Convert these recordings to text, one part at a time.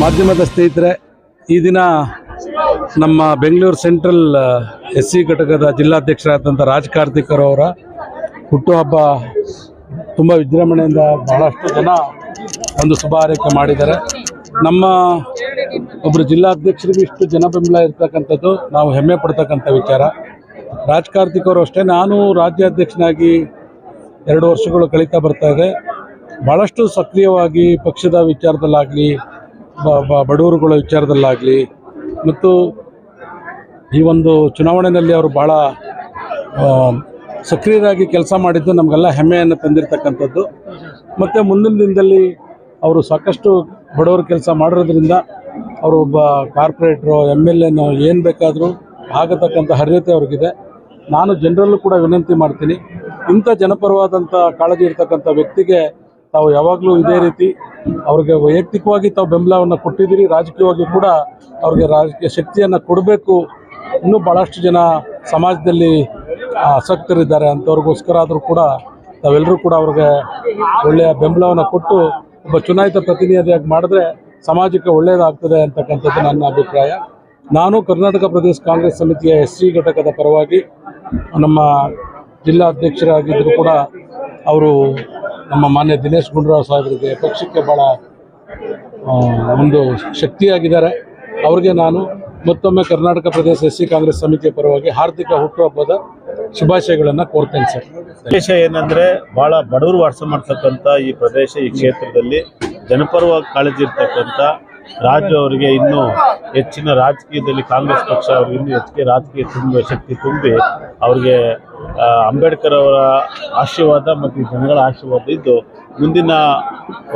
ಮಾಧ್ಯಮದ ಸ್ನೇಹಿತರೆ, ಈ ದಿನ ನಮ್ಮ ಬೆಂಗಳೂರು ಸೆಂಟ್ರಲ್ ಎಸ್ ಸಿ ಘಟಕದ ಜಿಲ್ಲಾಧ್ಯಕ್ಷರಾದಂಥ ರಾಜ್ ಕಾರ್ತಿಕರು ಅವರ ಹುಟ್ಟುಹಬ್ಬ ತುಂಬ ವಿಜೃಂಭಣೆಯಿಂದ ಬಹಳಷ್ಟು ಜನ ಒಂದು ಶುಭ ಮಾಡಿದ್ದಾರೆ. ನಮ್ಮ ಒಬ್ಬರು ಜಿಲ್ಲಾಧ್ಯಕ್ಷರಿಗೂ ಇಷ್ಟು ಜನ ಬೆಂಬಲ ಇರ್ತಕ್ಕಂಥದ್ದು ನಾವು ಹೆಮ್ಮೆ ಪಡ್ತಕ್ಕಂಥ ವಿಚಾರ. ರಾಜ್ ಕಾರ್ತಿಕ್ ಅವರು ಅಷ್ಟೇ, ನಾನು ರಾಜ್ಯಾಧ್ಯಕ್ಷನಾಗಿ ಎರಡು ವರ್ಷಗಳು ಕಳೀತಾ ಬರ್ತಾ ಇದೆ. ಭಾಳಷ್ಟು ಸಕ್ರಿಯವಾಗಿ ಪಕ್ಷದ ವಿಚಾರದಲ್ಲಾಗಲಿ ಬಡವರುಗಳ ವಿಚಾರದಲ್ಲಾಗಲಿ ಮತ್ತು ಈ ಒಂದು ಚುನಾವಣೆಯಲ್ಲಿ ಅವರು ಭಾಳ ಸಕ್ರಿಯರಾಗಿ ಕೆಲಸ ಮಾಡಿದ್ದು ನಮಗೆಲ್ಲ ಹೆಮ್ಮೆಯನ್ನು ತಂದಿರತಕ್ಕಂಥದ್ದು. ಮತ್ತು ಮುಂದಿನ ದಿನದಲ್ಲಿ ಅವರು ಸಾಕಷ್ಟು ಬಡವರು ಕೆಲಸ ಮಾಡಿರೋದ್ರಿಂದ ಅವರು ಒಬ್ಬ ಕಾರ್ಪೊರೇಟ್ರು ಎಂ ಎಲ್ ಎನೋ ಏನು ಬೇಕಾದರೂ ಆಗತಕ್ಕಂಥ ಅರ್ಹತೆ ಅವ್ರಿಗಿದೆ. ನಾನು ಜನರಲ್ಲೂ ಕೂಡ ವಿನಂತಿ ಮಾಡ್ತೀನಿ, ಇಂಥ ಜನಪರವಾದಂಥ ಕಾಳಜಿ ಇರ್ತಕ್ಕಂಥ ವ್ಯಕ್ತಿಗೆ ತಾವು ಯಾವಾಗಲೂ ಇದೇ ರೀತಿ ಅವ್ರಿಗೆ ವೈಯಕ್ತಿಕವಾಗಿ ತಾವು ಬೆಂಬಲವನ್ನು ಕೊಟ್ಟಿದ್ದೀರಿ, ರಾಜಕೀಯವಾಗಿ ಕೂಡ ಅವ್ರಿಗೆ ರಾಜಕೀಯ ಶಕ್ತಿಯನ್ನು ಕೊಡಬೇಕು. ಇನ್ನೂ ಭಾಳಷ್ಟು ಜನ ಸಮಾಜದಲ್ಲಿ ಆಸಕ್ತರಿದ್ದಾರೆ ಅಂಥವ್ರಿಗೋಸ್ಕರ ಆದರೂ ಕೂಡ ತಾವೆಲ್ಲರೂ ಕೂಡ ಅವ್ರಿಗೆ ಒಳ್ಳೆಯ ಬೆಂಬಲವನ್ನು ಕೊಟ್ಟು ಒಬ್ಬ ಚುನಾಯಿತ ಪ್ರತಿನಿಧಿಯಾಗಿ ಮಾಡಿದ್ರೆ ಸಮಾಜಕ್ಕೆ ಒಳ್ಳೆಯದಾಗ್ತದೆ ಅಂತಕ್ಕಂಥದ್ದು ನನ್ನ ಅಭಿಪ್ರಾಯ. ನಾನು ಕರ್ನಾಟಕ ಪ್ರದೇಶ ಕಾಂಗ್ರೆಸ್ ಸಮಿತಿಯ ಎಸ್ ಸಿ ಘಟಕದ ಪರವಾಗಿ ನಮ್ಮ ಜಿಲ್ಲಾ ಅಧ್ಯಕ್ಷರಾಗಿದ್ದರೂ ಕೂಡ ಅವರು ನಮ್ಮ ಮಾನ್ಯ ದಿನೇಶ್ ಗುಂಡೂರಾವ್ ಸಾಹೇಬರಿಗೆ ಪಕ್ಷಕ್ಕೆ ಭಾಳ ಒಂದು ಶಕ್ತಿಯಾಗಿದ್ದಾರೆ. ಅವ್ರಿಗೆ ನಾನು ಮತ್ತೊಮ್ಮೆ ಕರ್ನಾಟಕ ಪ್ರದೇಶ ಎಸ್ ಸಿ ಕಾಂಗ್ರೆಸ್ ಸಮಿತಿಯ ಪರವಾಗಿ ಹಾರ್ದಿಕ ಹುಟ್ಟುಹಬ್ಬದ ಶುಭಾಶಯಗಳನ್ನು ಕೋರ್ತೇನೆ ಸರ್. ವಿಶೇಷ ಏನಂದರೆ ಭಾಳ ಬಡವರು ವಾಸ ಮಾಡ್ತಕ್ಕಂಥ ಈ ಪ್ರದೇಶ, ಈ ಕ್ಷೇತ್ರದಲ್ಲಿ ಜನಪರವಾಗಿ ಕಾಳಜಿ ಇರ್ತಕ್ಕಂಥ ರಾಜು ಅವರಿಗೆ ಇನ್ನೂ ಹೆಚ್ಚಿನ ರಾಜಕೀಯದಲ್ಲಿ ಕಾಂಗ್ರೆಸ್ ಪಕ್ಷ ಅವ್ರಿಗೆ ಇನ್ನೂ ಹೆಚ್ಚಿಗೆ ರಾಜಕೀಯ ತುಂಬ ಶಕ್ತಿ ತುಂಬಿ ಅವ್ರಿಗೆ ಅಂಬೇಡ್ಕರ್ ಅವರ ಆಶೀರ್ವಾದ ಮತ್ತು ಜನಗಳ ಆಶೀರ್ವಾದ ಇದ್ದು ಮುಂದಿನ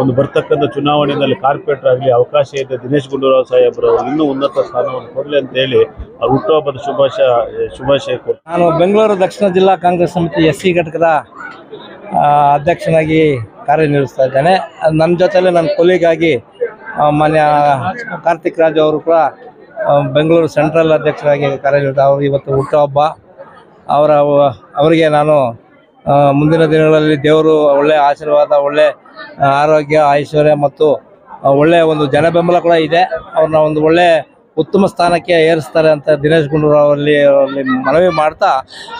ಒಂದು ಬರ್ತಕ್ಕಂಥ ಚುನಾವಣೆಯಲ್ಲಿ ಕಾರ್ಪೊರೇಟರ್ ಆಗಲಿ ಅವಕಾಶ ಇದೆ ದಿನೇಶ್ ಗುಂಡೂರಾವ್ ಸಾಹೇಬ್ರು ಅವರು ಇನ್ನೂ ಉನ್ನತ ಸ್ಥಾನವನ್ನು ಕೊಡಲಿ ಅಂತ ಹೇಳಿ ಅವ್ರ ಹುಟ್ಟುಹಬ್ಬದ ಶುಭಾಶಯ ಶುಭಾಶಯ ಕೊಟ್ಟು ನಾನು ಬೆಂಗಳೂರು ದಕ್ಷಿಣ ಜಿಲ್ಲಾ ಕಾಂಗ್ರೆಸ್ ಸಮಿತಿ ಎಸ್ ಸಿ ಘಟಕದ ಅಧ್ಯಕ್ಷನಾಗಿ ಕಾರ್ಯನಿರ್ವಹಿಸ್ತಾ ಇದ್ದೇನೆ. ನನ್ನ ಜೊತೆಯಲ್ಲೇ ನನ್ನ ಕೊಲೀಗಾಗಿ ಮಾನ್ಯ ಕಾರ್ತಿಕ್ ರಾಜು ಅವರು ಕೂಡ ಬೆಂಗಳೂರು ಸೆಂಟ್ರಲ್ ಅಧ್ಯಕ್ಷರಾಗಿ ಕಾರ್ಯನಿರ್ವಹಿಸ ಅವರು ಇವತ್ತು ಹುಟ್ಟುಹಬ್ಬ ಅವರ, ಅವರಿಗೆ ನಾನು ಮುಂದಿನ ದಿನಗಳಲ್ಲಿ ದೇವರು ಒಳ್ಳೆಯ ಆಶೀರ್ವಾದ, ಒಳ್ಳೆ ಆರೋಗ್ಯ, ಐಶ್ವರ್ಯ ಮತ್ತು ಒಳ್ಳೆಯ ಒಂದು ಜನ ಬೆಂಬಲ ಕೂಡ ಇದೆ. ಅವ್ರನ್ನ ಒಂದು ಒಳ್ಳೆ ಉತ್ತಮ ಸ್ಥಾನಕ್ಕೆ ಏರಿಸ್ತಾರೆ ಅಂತ ದಿನೇಶ್ ಗುಂಡೂರಾವ್ ಅವರಲ್ಲಿ ಮನವಿ ಮಾಡ್ತಾ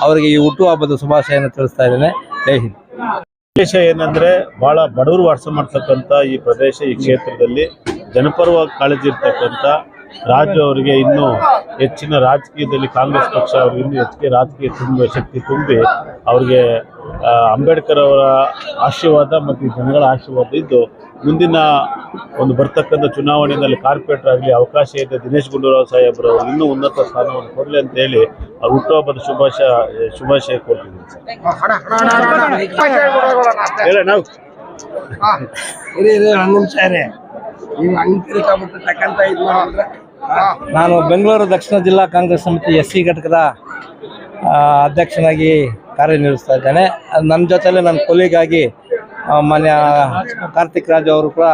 ಅವರಿಗೆ ಈ ಹುಟ್ಟುಹಬ್ಬದ ಶುಭಾಶಯನ ತಿಳಿಸ್ತಾ ಇದ್ದೇನೆ. ಜೈ ಹಿಂದ್. ವಿಶೇಷ ಏನಂದ್ರೆ ಬಹಳ ಬಡವರು ವಾಸ ಮಾಡ್ತಕ್ಕಂಥ ಈ ಪ್ರದೇಶ, ಈ ಕ್ಷೇತ್ರದಲ್ಲಿ ಜನಪರವಾಗಿ ಕಾಳಜಿ ಇರ್ತಕ್ಕಂಥ ರಾಜು ಅವರಿಗೆ ಇನ್ನೂ ಹೆಚ್ಚಿನ ರಾಜಕೀಯದಲ್ಲಿ ಕಾಂಗ್ರೆಸ್ ಪಕ್ಷ ಅವ್ರಿಗೆ ಇನ್ನೂ ಹೆಚ್ಚಿಗೆ ರಾಜಕೀಯ ತುಂಬ, ಶಕ್ತಿ ತುಂಬಿ ಅವ್ರಿಗೆ ಅಂಬೇಡ್ಕರ್ ಅವರ ಆಶೀರ್ವಾದ ಮತ್ತು ಜನಗಳ ಆಶೀರ್ವಾದ ಇದ್ದು ಮುಂದಿನ ಒಂದು ಬರ್ತಕ್ಕಂಥ ಚುನಾವಣೆಯಲ್ಲಿ ಕಾರ್ಪೊರೇಟರ್ ಆಗಲಿ ಅವಕಾಶ ಇದೆ. ದಿನೇಶ್ ಗುಂಡೂರಾವ್ ಸಾಹೇಬ್ರು ಅವರು ಇನ್ನೂ ಉನ್ನತ ಸ್ಥಾನವನ್ನು ಕೊಡಲಿ ಅಂತ ಹೇಳಿ ಅವ್ರ ಹುಟ್ಟುಹಬ್ಬದ ಶುಭಾಶಯ ಶುಭಾಶಯ ಕೊಡ್ತಿದ್ದೀನಿ ಸರ್ ಹೇಳ ನಾವು. ನಾನು ಬೆಂಗಳೂರು ದಕ್ಷಿಣ ಜಿಲ್ಲಾ ಕಾಂಗ್ರೆಸ್ ಸಮಿತಿ ಎಸ್ ಸಿ ಘಟಕದ ಆ, ಅಧ್ಯಕ್ಷನಾಗಿ ಕಾರ್ಯನಿರ್ವಹಿಸ್ತಾ ಇದ್ದೇನೆ. ಅದ್ ನನ್ನ ಜೊತೆಲೆ ನನ್ನ ಕೊಲೀಗಾಗಿ ಮಾನ್ಯ ಕಾರ್ತಿಕ್ ರಾಜು ಅವರು ಕೂಡ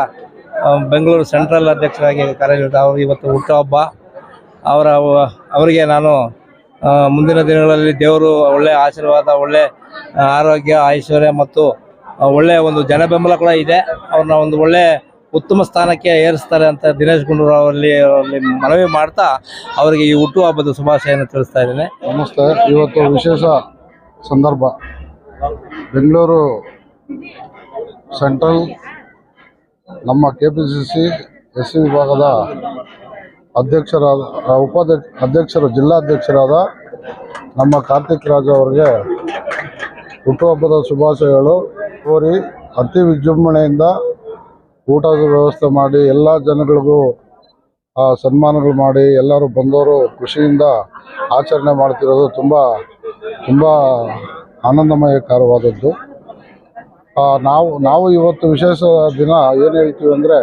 ಬೆಂಗಳೂರು ಸೆಂಟ್ರಲ್ ಅಧ್ಯಕ್ಷರಾಗಿ ಕಾರ್ಯನಿರ್ವಹಿಸ್ತಾರೆ ಅವರು ಇವತ್ತು ಹುಟ್ಟುಹಬ್ಬ. ಅವರ ಅವರಿಗೆ ನಾನು ಮುಂದಿನ ದಿನಗಳಲ್ಲಿ ದೇವರು ಒಳ್ಳೆ ಆಶೀರ್ವಾದ, ಒಳ್ಳೆ ಆರೋಗ್ಯ, ಐಶ್ವರ್ಯ ಮತ್ತು ಒಳ್ಳೆ ಒಂದು ಜನ ಬೆಂಬಲ ಕೂಡ ಇದೆ. ಅವ್ರನ್ನ ಒಂದು ಒಳ್ಳೆ ಉತ್ತಮ ಸ್ಥಾನಕ್ಕೆ ಏರಿಸ್ತಾರೆ ಅಂತ ದಿನೇಶ್ ಗುಂಡೂರು ಅವರಲ್ಲಿ ಅವರಲ್ಲಿ ಮನವಿ ಮಾಡ್ತಾ ಅವರಿಗೆ ಈ ಹುಟ್ಟುಹಬ್ಬದ ಶುಭಾಶಯನ ತಿಳಿಸ್ತಾ ಇದ್ದೇನೆ. ನಮಸ್ತೆ. ಇವತ್ತು ವಿಶೇಷ ಸಂದರ್ಭ. ಬೆಂಗಳೂರು ಸೆಂಟ್ರಲ್ ನಮ್ಮ K P C C S C ವಿಭಾಗದ ಅಧ್ಯಕ್ಷರಾದ ಉಪಾಧ್ಯಕ್ಷ, ಅಧ್ಯಕ್ಷರು, ಜಿಲ್ಲಾಧ್ಯಕ್ಷರಾದ ನಮ್ಮ ಕಾರ್ತಿಕ್ ರಾಜ್ ಅವರಿಗೆ ಹುಟ್ಟುಹಬ್ಬದ ಶುಭಾಶಯಗಳು. ಕೋರಿ ಅತಿ ವಿಜೃಂಭಣೆಯಿಂದ ಊಟದ ವ್ಯವಸ್ಥೆ ಮಾಡಿ, ಎಲ್ಲ ಜನಗಳಿಗೂ ಸನ್ಮಾನಗಳು ಮಾಡಿ, ಎಲ್ಲರೂ ಬಂದವರು ಖುಷಿಯಿಂದ ಆಚರಣೆ ಮಾಡ್ತಿರೋದು ತುಂಬ ತುಂಬ ಆನಂದಮಯಕರವಾದದ್ದು ನಾವು ನಾವು ಇವತ್ತು ವಿಶೇಷ ದಿನ ಏನು ಹೇಳ್ತೀವಿ ಅಂದರೆ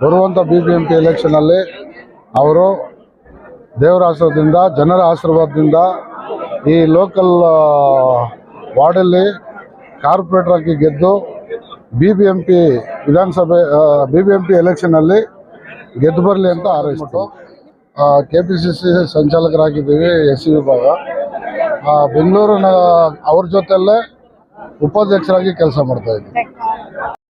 ಬರುವಂಥ ಬಿ ಬಿ ಎಂ ಪಿ ಎಲೆಕ್ಷನಲ್ಲಿ ಅವರು ದೇವರ ಆಶೀರ್ವಾದದಿಂದ, ಜನರ ಆಶೀರ್ವಾದದಿಂದ ಈ ಲೋಕಲ್ ವಾರ್ಡಲ್ಲಿ ಕಾರ್ಪೊರೇಟರ್ ಆಗಿ ಗೆದ್ದು ಬಿ ಬಿ ಎಂ ಪಿ ವಿಧಾನಸಭೆ ಬಿ ಬಿ ಎಂ ಪಿ ಎಲೆಕ್ಷನಲ್ಲಿ ಗೆದ್ದು ಬರಲಿ ಅಂತ ಆರೈಸ್ಬಿಟ್ಟು ಕೆ ಪಿ ಸಿ ಸಿ ಸಂಚಾಲಕರಾಗಿದ್ದೀವಿ ಎಸ್ ಸಿ ವಿಭಾಗ. ಬೆಂಗಳೂರಿನ, ಅವ್ರ ಜೊತೆಯಲ್ಲೇ ಉಪಾಧ್ಯಕ್ಷರಾಗಿ ಕೆಲಸ ಮಾಡ್ತಾ ಇದ್ದೀವಿ